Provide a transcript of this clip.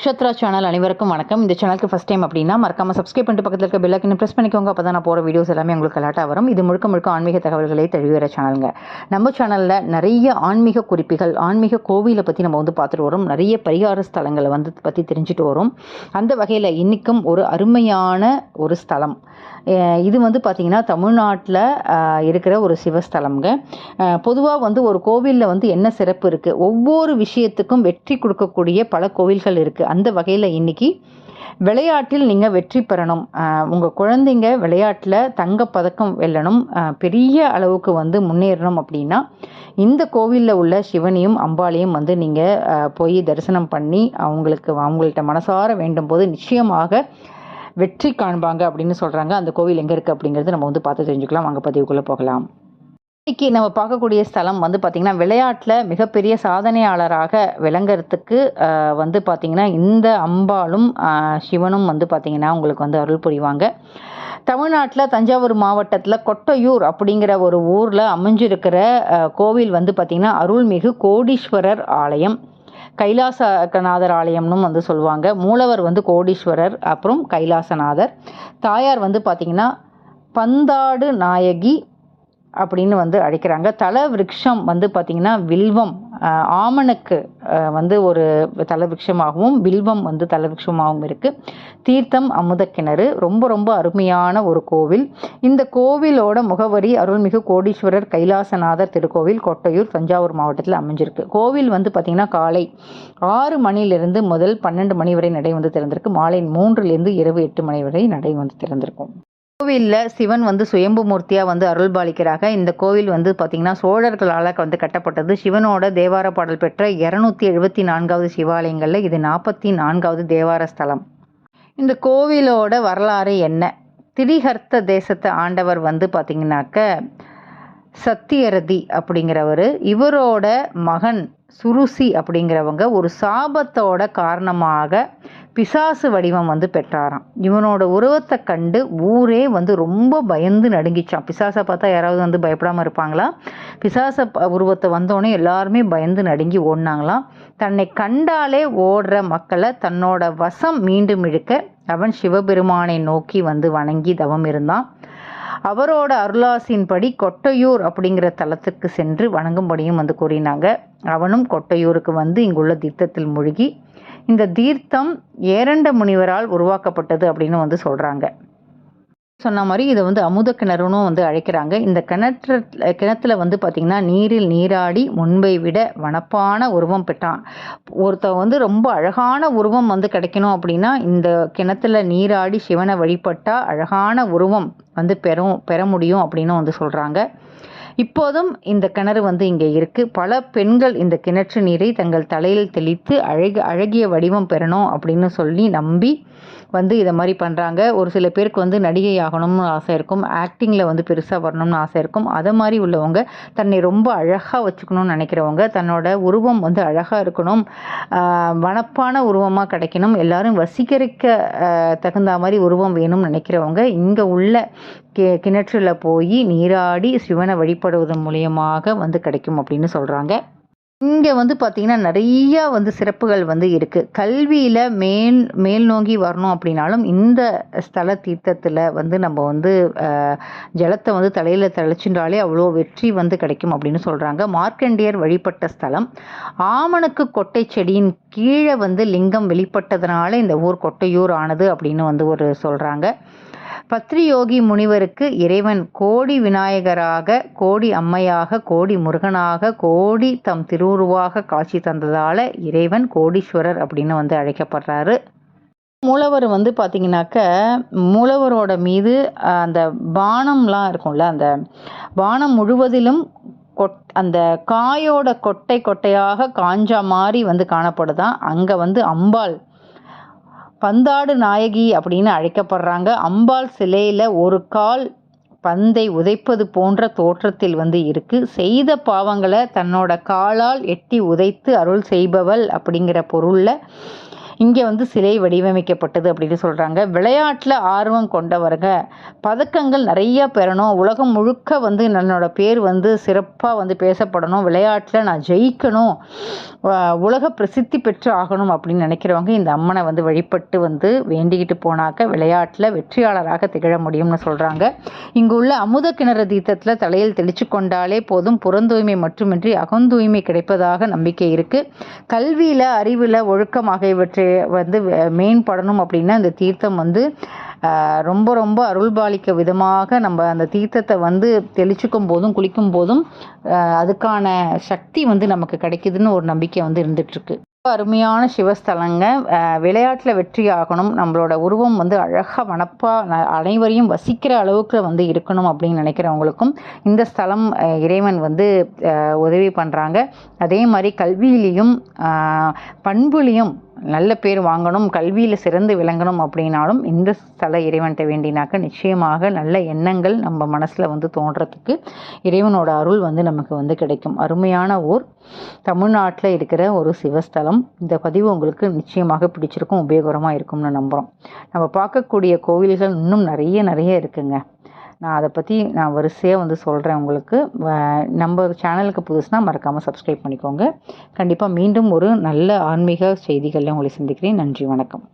Nakshatra channel அனைவருக்கும் வணக்கம். இந்த சேனலுக்கு ஃபஸ்ட் டைம் அப்படின்னா மறக்காம சப்ஸ்கிரைப் பண்ணிட்டு பக்கத்தில் இருக்க பெல்லைக்கனை ப்ரெஸ் பண்ணிக்கோங்க. அப்போ தான் நான் போகிற வீடியோஸ் எல்லாமே உங்களுக்கு கலாட்டாக வரும். இது முழுக்க முழுக்க ஆன்மீக தகவல்களை தழுவிற சேனலுங்க நம்ம சேனலில் நிறைய ஆன்மீக குறிப்புகள் ஆன்மீக கோவிலை பற்றி நம்ம வந்து பார்த்துட்டு வரோம். நிறைய பரிகார ஸ்தலங்களை வந்து பற்றி தெரிஞ்சுட்டு வரோம். அந்த வகையில் இன்றைக்கும் ஒரு அருமையான ஒரு ஸ்தலம். இது வந்து பார்த்திங்கன்னா தமிழ்நாட்டில் இருக்கிற ஒரு சிவஸ்தலம்ங்க. பொதுவாக வந்து ஒரு கோவிலில் வந்து என்ன சிறப்பு இருக்குது ஒவ்வொரு விஷயத்துக்கும் வெற்றி கொடுக்கக்கூடிய பல கோவில்கள் இருக்குது அந்த வகையில் இன்னைக்கு விளையாட்டில் நீங்கள் வெற்றி பெறணும். உங்கள் குழந்தைங்க விளையாட்டில் தங்கப்பதக்கம் வெல்லணும். பெரிய அளவுக்கு வந்து முன்னேறணும் அப்படின்னா இந்த கோவிலில் உள்ள சிவனையும் அம்பாளையும் வந்து நீங்கள் போய் தரிசனம் பண்ணி அவங்களுக்கு அவங்கள்ட்ட மனசார வேண்டும் போது நிச்சயமாக வெற்றி காண்பாங்க அப்படின்னு சொல்கிறாங்க அந்த கோவில் எங்கே இருக்குது அப்படிங்கிறது நம்ம வந்து பார்த்து தெரிஞ்சுக்கலாம். வாங்க பதிவுக்குள்ளே போகலாம். இன்னைக்கு நம்ம பார்க்கக்கூடிய ஸ்தலம் வந்து பார்த்திங்கன்னா விளையாட்டில் மிகப்பெரிய சாதனையாளராக விளங்குறதுக்கு வந்து பார்த்திங்கன்னா இந்த அம்பாளும் சிவனும் வந்து பார்த்திங்கன்னா உங்களுக்கு வந்து அருள் புரிவாங்க. தமிழ்நாட்டில் தஞ்சாவூர் மாவட்டத்தில் கொட்டையூர் அப்படிங்கிற ஒரு ஊரில் அமைஞ்சிருக்கிற கோவில் வந்து பார்த்திங்கன்னா அருள்மிகு கோடீஸ்வரர் ஆலயம் கைலாசநாதர் ஆலயம்னு வந்து சொல்லுவாங்க. மூலவர் வந்து கோடீஸ்வரர் அப்புறம் கைலாசநாதர். தாயார் வந்து பார்த்திங்கன்னா பந்தாடு நாயகி அப்படின்னு வந்து அழைக்கிறாங்க. தல விருட்சம் வந்து பார்த்திங்கன்னா வில்வம் ஆமணக்கு வந்து ஒரு தலவிருட்சமாகவும் வில்வம் வந்து தலவிருட்சமாகவும் இருக்குது தீர்த்தம் அமுத கிணறு ரொம்ப ரொம்ப அருமையான ஒரு கோவில். இந்த கோவிலோட முகவரி அருள்மிகு கோடீஸ்வரர் கைலாசநாதர் திருக்கோவில் கொட்டையூர் தஞ்சாவூர் மாவட்டத்தில் அமைஞ்சிருக்கு. கோவில் வந்து பார்த்திங்கன்னா காலை ஆறு மணிலிருந்து முதல் பன்னெண்டு மணி வரை நடை வந்து திறந்திருக்கு. மாலை மூன்றுலேருந்து இரவு எட்டு மணி வரை நடை வந்து திறந்திருக்கும். கோவிலில் சிவன் வந்து சுயம்பு மூர்த்தியாக வந்து அருள்பாலிக்கிறாங்க இந்த கோவில் வந்து பார்த்திங்கன்னா சோழர்களால் வந்து கட்டப்பட்டது. சிவனோட தேவார பாடல் பெற்ற இரநூத்தி எழுபத்தி நான்காவது சிவாலயங்களில் இது நாற்பத்தி நான்காவது தேவார ஸ்தலம். இந்த கோவிலோட வரலாறு என்ன? திரிஹர்த்த தேசத்தை ஆண்டவர் வந்து பார்த்திங்கனாக்க சத்தியரதி அப்படிங்கிறவர். இவரோட மகன் சுருசி அப்படிங்கிறவங்க ஒரு சாபத்தோட காரணமாக பிசாசு வடிவம் வந்து பெற்றாராம். இவனோட உருவத்தை கண்டு ஊரே வந்து ரொம்ப பயந்து நடுங்கிச்சான் பிசாசை பார்த்தா யாராவது வந்து பயப்படாமல் இருப்பாங்களா? பிசாச ப- உருவத்தை வந்தோடனே எல்லாருமே பயந்து நடுங்கி ஓடினாங்களாம். தன்னை கண்டாலே ஓடுற மக்களை தன்னோட வசம் மீண்டும் இழுக்க அவன் சிவபெருமானை நோக்கி வந்து வணங்கி தவம் இருந்தான். அவரோட அருளாசின்படி கொட்டையூர் அப்படிங்கிற தலத்துக்கு சென்று வணங்கும்படியும் வந்து கூறினாங்க. அவனும் கொட்டையூருக்கு வந்து இங்குள்ள தீர்த்தத்தில் மூழ்கி இந்த தீர்த்தம் ஏரண்ட முனிவரால் உருவாக்கப்பட்டது அப்படின்னு வந்து சொல்கிறாங்க சொன்ன மாதிரி இதை வந்து அமுத கிணறுன்னு வந்து அழைக்கிறாங்க. இந்த கிணற்று கிணத்துல வந்து பார்த்திங்கன்னா நீரில் நீராடி முன்பை விட வனப்பான உருவம் பெற்றான். ஒருத்தன் வந்து ரொம்ப அழகான உருவம் வந்து கிடைக்கணும் அப்படின்னா இந்த கிணத்துல நீராடி சிவனை வழிபட்டா அழகான உருவம் வந்து பெறும் பெற முடியும் அப்படின்னு வந்து சொல்கிறாங்க இப்போதும் இந்த கிணறு வந்து இங்கே இருக்கு. பல பெண்கள் இந்த கிணற்று நீரை தங்கள் தலையில் தெளித்து அழகு அழகிய வடிவம் பெறணும் அப்படின்னு சொல்லி நம்பி வந்து இதை மாதிரி பண்ணுறாங்க ஒரு சில பேருக்கு வந்து நடிகை ஆகணும்னு ஆசை இருக்கும். ஆக்டிங்கில் வந்து பெருசாக வரணும்னு ஆசை இருக்கும். அதை மாதிரி உள்ளவங்க தன்னை ரொம்ப அழகாக வச்சுக்கணும்னு நினைக்கிறவங்க தன்னோட உருவம் வந்து அழகாக இருக்கணும். வனப்பான உருவமாக கிடைக்கணும். எல்லாரும் வசீகரிக்க தகுந்த மாதிரி உருவம் வேணும்னு நினைக்கிறவங்க இங்கே உள்ள கி கிணற்றில் போய் நீராடி சிவனை வழிபடுவதன் மூலியமாக வந்து கிடைக்கும் அப்படின்னு சொல்கிறாங்க இங்கே வந்து பார்த்திங்கன்னா நிறையா வந்து சிறப்புகள் வந்து இருக்குது கல்வியில் மேல் மேல் நோக்கி வரணும் அப்படின்னாலும் இந்த ஸ்தல தீர்த்தத்தில் வந்து நம்ம வந்து ஜலத்தை வந்து தலையில் தெளிச்சுட்டாலே அவ்வளோ வெற்றி வந்து கிடைக்கும் அப்படின்னு சொல்கிறாங்க மார்க்கண்டியர் வழிபட்ட ஸ்தலம். ஆமணக்கு கொட்டை செடியின் கீழே வந்து லிங்கம் வெளிப்பட்டதுனால இந்த ஊர் கொட்டையூர் ஆனது அப்படின்னு வந்து ஒரு சொல்கிறாங்க பத்ரியோகி முனிவருக்கு இறைவன் கோடி விநாயகராக கோடி அம்மையாக கோடி முருகனாக கோடி தம் திருவுருவாக காட்சி தந்ததால இறைவன் கோடீஸ்வரர் அப்படின்னு வந்து அழைக்கப்படுறாரு. மூலவர் வந்து பார்த்தீங்கன்னாக்க மூலவரோட மீது அந்த பானம்லாம் இருக்கும்ல அந்த பானம் முழுவதிலும் கொட் அந்த காயோட கொட்டை கொட்டையாக காஞ்ச மாதிரி வந்து காணப்படுதான். அங்கே வந்து அம்பாள் பந்தாடு நாயகி அப்படின்னு அழைக்கப்படுறாங்க. அம்பாள் சிலையில் ஒரு கால் பந்தை உதைப்பது போன்ற தோற்றத்தில் வந்து இருக்கு. செய்த பாவங்களை தன்னோட காலால் எட்டி உதைத்து அருள் செய்பவள் அப்படிங்கிற பொருளில் இங்கே வந்து சிலை வடிவமைக்கப்பட்டது அப்படின்னு சொல்கிறாங்க விளையாட்டில் ஆர்வம் கொண்டவருங்க பதக்கங்கள் நிறையா பெறணும். உலகம் முழுக்க வந்து என்னோட பேர் வந்து சிறப்பாக வந்து பேசப்படணும். விளையாட்டில் நான் ஜெயிக்கணும். உலக பிரசித்தி பெற்று ஆகணும் அப்படின்னு நினைக்கிறவங்க இந்த அம்மனை வந்து வழிபட்டு வந்து வேண்டிக்கிட்டு போனாக்க விளையாட்டில் வெற்றியாளராக திகழ முடியும்னு சொல்கிறாங்க இங்கு உள்ள அமுத கிணறு தீர்த்தத்தில் தலையில் தெளிச்சு கொண்டாலே போதும். புறந்தூய்மை மட்டுமின்றி அகந்தூய்மை கிடைப்பதாக நம்பிக்கை இருக்குது கல்வியில் அறிவில் ஒழுக்கம் ஆகியவற்றை வந்து மேம்படணும் அப்படின்னா இந்த தீர்த்தம் வந்து ரொம்ப ரொம்ப அருள்பாலிக்க விதமாக நம்ம அந்த தீர்த்தத்தை வந்து தெளிச்சுக்கும் போதும் குளிக்கும் போதும் அதுக்கான சக்தி வந்து நமக்கு கிடைக்குதுன்னு ஒரு நம்பிக்கை வந்து இருந்துகிட்ருக்கு ரொம்ப அருமையான சிவஸ்தலங்க. விளையாட்டில் வெற்றி ஆகணும். நம்மளோட உருவம் வந்து அழகாக வனப்பாக அனைவரையும் வசிக்கிற அளவுக்கு வந்து இருக்கணும் அப்படின்னு நினைக்கிறவங்களுக்கும் இந்த ஸ்தலம் இறைவன் வந்து உதவி பண்ணுறாங்க அதே மாதிரி கல்வியிலையும் பண்புலேயும் பண்புலையும் நல்ல பேர் வாங்கணும் கல்வியில் சிறந்து விளங்கணும் அப்படின்னாலும் இந்த ஸ்தல இறைவன்கிட்ட வேண்டினாக்க நிச்சயமாக நல்ல எண்ணங்கள் நம்ம மனசில் வந்து தோன்றதுக்கு இறைவனோட அருள் வந்து நமக்கு வந்து கிடைக்கும். அருமையான ஊர் தமிழ்நாட்டில் இருக்கிற ஒரு சிவஸ்தலம். இந்த பதிவு உங்களுக்கு நிச்சயமாக பிடிச்சிருக்கும் உபயோகரமாக இருக்கும்னு நம்புகிறோம் நம்ம பார்க்கக்கூடிய கோவில்கள் இன்னும் நிறைய நிறைய இருக்குங்க. நான் அதை பற்றி நான் வரிசையாக வந்து சொல்கிறேன் உங்களுக்கு. நம்ம சேனலுக்கு புதுசுனா மறக்காமல் சப்ஸ்கிரைப் பண்ணிக்கோங்க. கண்டிப்பாக மீண்டும் ஒரு நல்ல ஆன்மீக செய்திகளில் உங்களை சந்திக்கிறேன். நன்றி வணக்கம்.